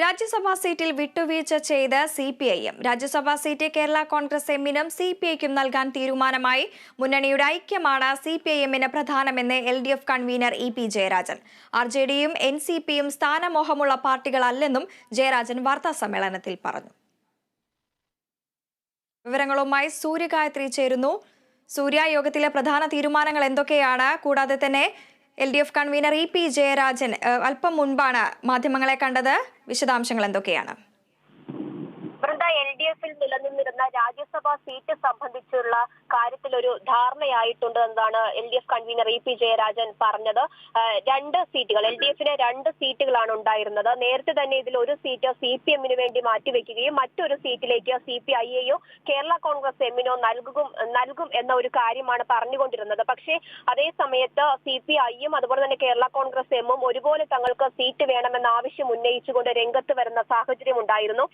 രാജ്യസഭാ സീറ്റിൽ വിട്ടുവീഴ്ച ചെയ്ത് C P I M. Rajya Sabha seat Kerala Congress എമ്മിനും സി പി ഐക്കും നൽകാൻ തീരുമാനമായി. മുന്നണിയുടെ ഐക്യമാണ് സി പി ഐ എമ്മിന് പ്രധാനമെന്ന് L D F convener E P Jayarajan. R J ഡിയും എൻ സി പിയും സ്ഥാനമോഹമുള്ള പാർട്ടികളല്ലെന്നും ജയരാജൻ വാർത്താ സമ്മേളനത്തിൽ പറഞ്ഞു. വിവരങ്ങളുമായി സൂര്യഗായത്രി ചേരുന്നു. സൂര്യ യോഗത്തിലെ പ്രധാന തീരുമാനങ്ങൾ എന്തൊക്കെയാണ്? കൂടാതെ തന്നെ L D F convener E P Jayarajan അല്പം മുൻപാണ് മാധ്യമങ്ങളെ കണ്ടത്. വിശദാംശങ്ങൾ എന്തൊക്കെയാണ് വൃന്ദ എൽ ഡി എഫിൽ നിലനിന്നിരുന്ന രാജ്യസഭാ സീറ്റ് സംബന്ധിച്ചുള്ള കാര്യത്തിൽ ഒരു ധാരണയായിട്ടുണ്ട് എന്നാണ് L D F convener E P Jayarajan പറഞ്ഞത്. രണ്ട് സീറ്റുകൾ എൽ ഡി എഫിന് രണ്ട് സീറ്റുകളാണ് ഉണ്ടായിരുന്നത്. നേരത്തെ തന്നെ ഇതിൽ ഒരു സീറ്റ് സി പി എമ്മിന് വേണ്ടി മാറ്റിവെക്കുകയും മറ്റൊരു സീറ്റിലേക്ക് സി പി ഐയെയോ കേരള കോൺഗ്രസ് എമ്മിനോ നൽകും നൽകും എന്ന ഒരു കാര്യമാണ് പറഞ്ഞുകൊണ്ടിരുന്നത്. പക്ഷേ അതേ സമയത്ത് സി പി ഐയും അതുപോലെ തന്നെ കേരള കോൺഗ്രസ് എമ്മും ഒരുപോലെ തങ്ങൾക്ക് സീറ്റ് വേണമെന്ന ആവശ്യം ഉന്നയിച്ചുകൊണ്ട് രംഗത്ത് വരുന്ന സാഹചര്യം ഉണ്ടായിരുന്നു.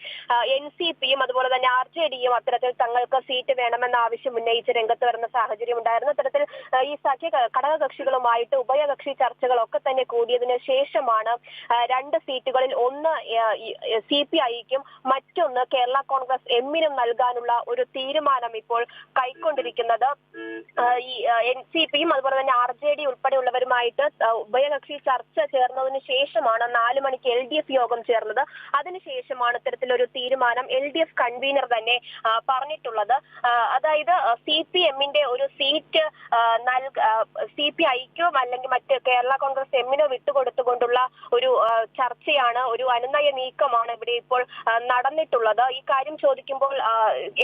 എൻ സി പിയും അതുപോലെ തന്നെ ആർ ജെ ഡിയും അത്തരത്തിൽ തങ്ങൾക്ക് സീറ്റ് വേണമെന്ന ആവശ്യം ഉന്നയിച്ച് രംഗത്ത് വരുന്ന സാഹചര്യം ഉണ്ടായിരുന്നു. അത്തരത്തിൽ ഈ സഖ്യ ഘടകകക്ഷികളുമായിട്ട് ഉഭയകക്ഷി ചർച്ചകളൊക്കെ തന്നെ കൂടിയതിന് ശേഷമാണ് രണ്ട് സീറ്റുകളിൽ ഒന്ന് സി പി ഐക്കും മറ്റൊന്ന് കേരള കോൺഗ്രസ് എമ്മിനും നൽകാനുള്ള ഒരു തീരുമാനം ഇപ്പോൾ കൈക്കൊണ്ടിരിക്കുന്നത്. ഈ എൻ സി പിയും അതുപോലെ തന്നെ ആർ ജെ ഡി ഉൾപ്പെടെയുള്ളവരുമായിട്ട് ഉഭയകക്ഷി ചർച്ച ചേർന്നതിന് ശേഷമാണ് നാലു മണിക്ക് എൽ ഡി എഫ് യോഗം ചേർന്നത്. അതിനുശേഷമാണ് ഇത്തരത്തിലൊരു തീരുമാനം. എൽ ഡി എഫ് കൺവീനർ തന്നെ പറഞ്ഞിട്ടുള്ളത്. അതായത് സി പി എമ്മിന്റെ ഒരു സീറ്റ് നൽക സി പി ഐക്കോ അല്ലെങ്കിൽ മറ്റ് കേരള കോൺഗ്രസ് എമ്മിനോ വിട്ടുകൊടുത്തുകൊണ്ടുള്ള ഒരു ചർച്ചയാണ് ഒരു അനുനയ നീക്കമാണ് ഇവിടെ ഇപ്പോൾ നടന്നിട്ടുള്ളത്. ഈ കാര്യം ചോദിക്കുമ്പോൾ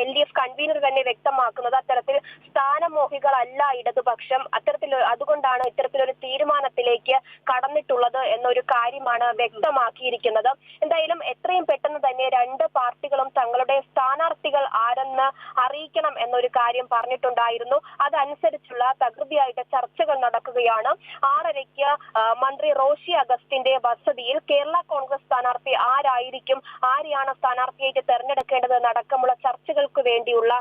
എൽ ഡി എഫ് കൺവീനർ തന്നെ വ്യക്തമാക്കുന്നത് അത്തരത്തിൽ സ്ഥാനമോഹികളല്ല ഇടതുപക്ഷം. അത്തരത്തിൽ അതുകൊണ്ടാണ് ഇത്തരത്തിലൊരു തീരുമാനത്തിലേക്ക് കടന്നിട്ടുള്ളത് എന്നൊരു കാര്യമാണ് വ്യക്തമാക്കിയിരിക്കുന്നത്. എന്തായാലും എത്രയും പെട്ടെന്ന് തന്നെ രണ്ട് പാർട്ടികളും തങ്ങളുടെ അറിയിക്കണം എന്നൊരു കാര്യം പറഞ്ഞിട്ടുണ്ടായിരുന്നു. അതനുസരിച്ചുള്ള തകൃതിയായിട്ട് ചർച്ചകൾ നടക്കുകയാണ്. ആറരയ്ക്ക് മന്ത്രി റോഷി അഗസ്റ്റിന്റെ വസതിയിൽ കേരള കോൺഗ്രസ് സ്ഥാനാർത്ഥി ആരായിരിക്കും ആരെയാണ് സ്ഥാനാർത്ഥിയായിട്ട് തെരഞ്ഞെടുക്കേണ്ടത് എന്നടക്കമുള്ള ചർച്ചകൾക്ക് വേണ്ടിയുള്ള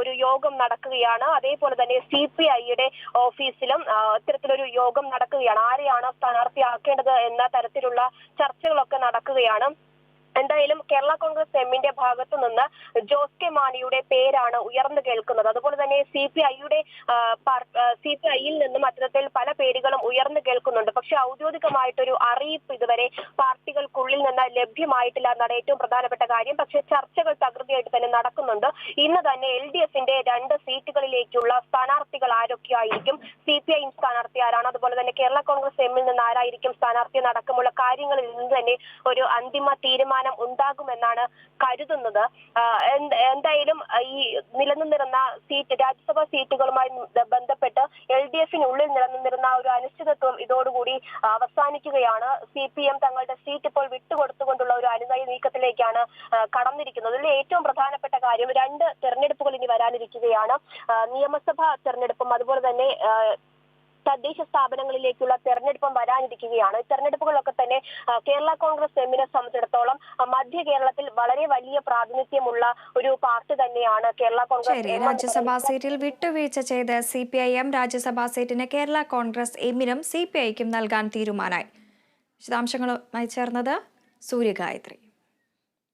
ഒരു യോഗം നടക്കുകയാണ്. അതേപോലെ തന്നെ സി പി ഐയുടെ ഓഫീസിലും ഇത്തരത്തിലൊരു യോഗം നടക്കുകയാണ്. ആരെയാണ് സ്ഥാനാർത്ഥിയാക്കേണ്ടത് എന്ന തരത്തിലുള്ള ചർച്ചകളൊക്കെ നടക്കുകയാണ്. എന്തായാലും കേരള കോൺഗ്രസ് എമ്മിന്റെ ഭാഗത്തു നിന്ന് ജോസ് കെ മാണിയുടെ പേരാണ് ഉയർന്നു കേൾക്കുന്നത്. അതുപോലെ തന്നെ സി പി ഐയുടെ സി പി ഐയിൽ നിന്നും അത്തരത്തിൽ പല പേരുകളും ഉയർന്നു കേൾക്കുന്നുണ്ട്. പക്ഷെ ഔദ്യോഗികമായിട്ടൊരു അറിയിപ്പ് ഇതുവരെ പാർട്ടികൾക്കുള്ളിൽ നിന്ന് ലഭ്യമായിട്ടില്ല എന്നാണ് ഏറ്റവും പ്രധാനപ്പെട്ട കാര്യം. പക്ഷെ ചർച്ചകൾ തകൃതിയായിട്ട് തന്നെ നടക്കുന്നുണ്ട്. ഇന്ന് തന്നെ എൽ ഡി എഫിന്റെ രണ്ട് സീറ്റുകളിലേക്കുള്ള സ്ഥാനാർത്ഥികൾ ആരൊക്കെയായിരിക്കും? സി പി ഐ സ്ഥാനാർത്ഥി ആരാണ്? അതുപോലെ തന്നെ കേരള കോൺഗ്രസ് എമ്മിൽ നിന്ന് ആരായിരിക്കും സ്ഥാനാർത്ഥി? നടക്കുമുള്ള കാര്യങ്ങളിൽ നിന്ന് തന്നെ ഒരു അന്തിമ തീരുമാനം ഉണ്ടാകുമെന്നാണ് കരുതുന്നത്. എന്തായാലും ഈ നിലനിന്നിരുന്ന സീറ്റ് രാജ്യസഭാ സീറ്റുകളുമായി ബന്ധപ്പെട്ട് എൽ ഡി എഫിനുള്ളിൽ നിലനിന്നിരുന്ന ഒരു അനിശ്ചിതത്വം ഇതോടുകൂടി അവസാനിക്കുകയാണ്. സി പി എം തങ്ങളുടെ സീറ്റ് ഇപ്പോൾ വിട്ടുകൊടുത്തുകൊണ്ടുള്ള ഒരു അനുനയ നീക്കത്തിലേക്കാണ് കടന്നിരിക്കുന്നത്. ഇതിൽ ഏറ്റവും പ്രധാനപ്പെട്ട കാര്യം രണ്ട് തെരഞ്ഞെടുപ്പുകൾ ഇനി വരാനിരിക്കുകയാണ്. നിയമസഭാ തെരഞ്ഞെടുപ്പും അതുപോലെ തന്നെ തദ്ദേശ സ്ഥാപനങ്ങളിലേക്കുള്ള തെരഞ്ഞെടുപ്പും വരാനിരിക്കുകയാണ്. തെരഞ്ഞെടുപ്പുകളൊക്കെ തന്നെ കേരള കോൺഗ്രസ് എമ്മിനെ സംബന്ധിച്ചിടത്തോളം മധ്യ കേരളത്തിൽ വളരെ വലിയ പ്രാതിനിധ്യമുള്ള ഒരു പാർട്ടി തന്നെയാണ് കേരള കോൺഗ്രസ് രാജ്യസഭാ സീറ്റിൽ വിട്ടുവീഴ്ച ചെയ്ത് C P I M Rajya Sabha സീറ്റിന് കേരള കോൺഗ്രസ് എമ്മിനും സി പി ഐക്കും നൽകാൻ തീരുമാനമായി. വിശദാംശങ്ങളുമായി ചേർന്നത് സൂര്യഗായത്രി.